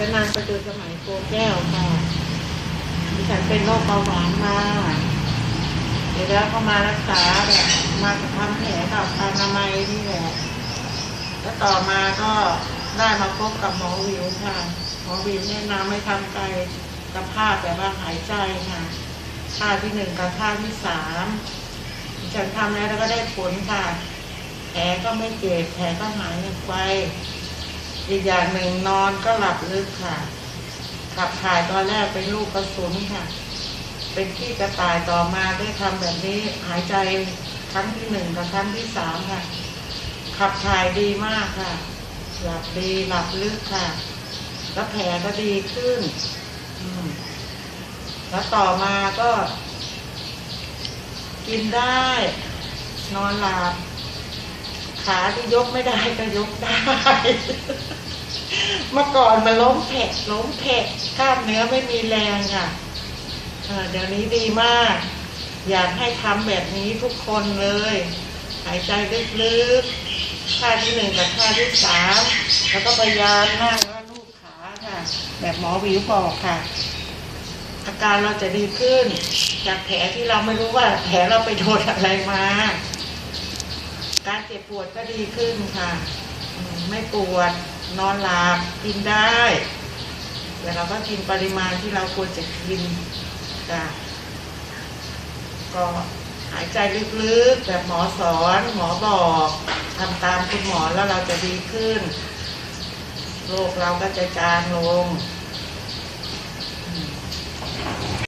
เป็นนางประดูสมัยโกแก้วค่ะดิฉันเป็นโรคเบาหวานมาเดี๋ยวแล้วก็มารักษาแบบมาทำแผลกับอนามัยนี่แหละ แล้วต่อมาก็ได้มาพบกับหมอวิวค่ะ หมอวิวแนะนำให้ทำไกกระภาพแบบว่าหายใจค่ะท่าที่หนึ่งกับท่าที่สามดิฉันทำแล้วแล้วก็ได้ผลค่ะ แผลก็ไม่เจ็บ แผลก็หายไป อีกอย่างหนึ่งนอนก็หลับลึกค่ะ ขับถ่ายตอนแรกเป็นลูกกระสุนค่ะ เป็นขี้กระต่ายต่อมาได้ทำแบบนี้หายใจครั้งที่หนึ่งกับครั้งที่สามค่ะ ขับถ่ายดีมากค่ะ หลับดีหลับลึกค่ะ แล้วแผลก็ดีขึ้น อืมแล้วต่อมาก็ กินได้ นอนหลับขาที่ยกไม่ได้ก็ยกได้ เมื่อก่อนมันล้มแผะล้มแผะกล้ามเนื้อไม่มีแรงค่ะเดี๋ยวนี้ดีมาก อยากให้ทำแบบนี้ทุกคนเลย หายใจลึกๆท่าที่หนึ่งกับท่าที่สามแล้วก็พยายามนั่งแล้วลูบขาค่ะ แบบหมอวิวบอกค่ะ อาการเราจะดีขึ้น จากแผลที่เราไม่รู้ว่าแผลเราไปโดนอะไรมา การเจ็บปวดก็ดีขึ้นค่ะ ไม่ปวด นอนหลับกินได้แต่เราก็กินปริมาณที่เราควรจะกินจ้ะก็หายใจลึกๆแบบหมอสอนหมอบอกทำตามคุณหมอแล้วเราจะดีขึ้น โรคเราก็จะจางลง